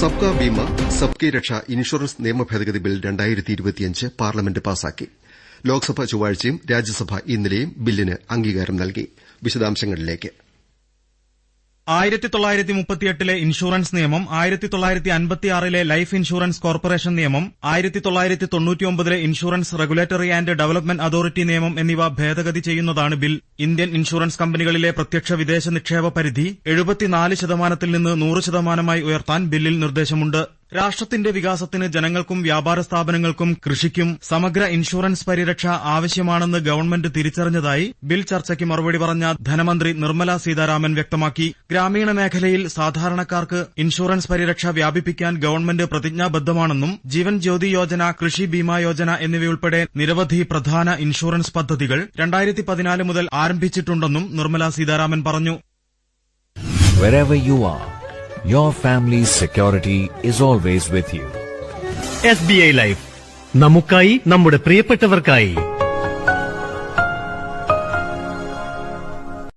സബ്കാ ബീമ സബ്കി രക്ഷ ഇൻഷുറൻസ് നിയമ ഭേദഗതി ബിൽ രണ്ടായിരത്തി ഇരുപത്തിയഞ്ച് പാർലമെന്റ് പാസാക്കി. ലോക്സഭ ചൊവ്വാഴ്ചയും രാജ്യസഭ ഇന്നലെയും ബില്ലിന് അംഗീകാരം നൽകി. വിശദാംശങ്ങളിലേക്ക്. ആയിരത്തി തൊള്ളായിരത്തി മുപ്പത്തിയെട്ടിലെ ഇൻഷുറൻസ് നിയമം ആയിരത്തി തൊള്ളായിരത്തി അൻപത്തിയാറിലെ ലൈഫ് ഇൻഷുറൻസ് കോർപ്പറേഷൻ നിയമം ആയിരത്തി തൊള്ളായിരത്തി തൊണ്ണൂറ്റിയൊമ്പതിലെ insurance regulatory and development authority നിയമം എന്നിവ ഭേദഗതി ചെയ്യുന്നതാണ് ബിൽ. ഇന്ത്യൻ ഇൻഷുറൻസ് കമ്പനികളിലെ പ്രത്യക്ഷ വിദേശ നിക്ഷേപ പരിധി എഴുപത്തിനാല് ശതമാനത്തിൽ നിന്ന് നൂറ് ശതമാനമായി ഉയർത്താൻ ബില്ലിൽ നിർദ്ദേശമുണ്ട്. രാഷ്ട്രത്തിന്റെ വികാസത്തിന് ജനങ്ങൾക്കും വ്യാപാര സ്ഥാപനങ്ങൾക്കും കൃഷിക്കും സമഗ്ര ഇൻഷുറൻസ് പരിരക്ഷ ആവശ്യമാണെന്ന് ഗവൺമെന്റ് തിരിച്ചറിഞ്ഞതായി ബിൽ ചർച്ചയ്ക്ക് മറുപടി പറഞ്ഞ ധനമന്ത്രി നിർമ്മല സീതാരാമൻ വ്യക്തമാക്കി. ഗ്രാമീണ മേഖലയിൽ സാധാരണക്കാർക്ക് ഇൻഷുറൻസ് പരിരക്ഷ വ്യാപിപ്പിക്കാൻ ഗവൺമെന്റ് പ്രതിജ്ഞാബദ്ധമാണെന്നും ജീവൻ ജ്യോതി യോജന കൃഷി ബീമാ യോജന എന്നിവയുൾപ്പെടെ നിരവധി പ്രധാന ഇൻഷുറൻസ് പദ്ധതികൾ രണ്ടായിരത്തി പതിനാല് മുതൽ ആരംഭിച്ചിട്ടുണ്ടെന്നും നിർമ്മല സീതാരാമൻ പറഞ്ഞു. Your family's security is always with you. SBI Life. I life നമുക്കായി നമ്മുടെ പ്രിയപ്പെട്ടവർക്കായി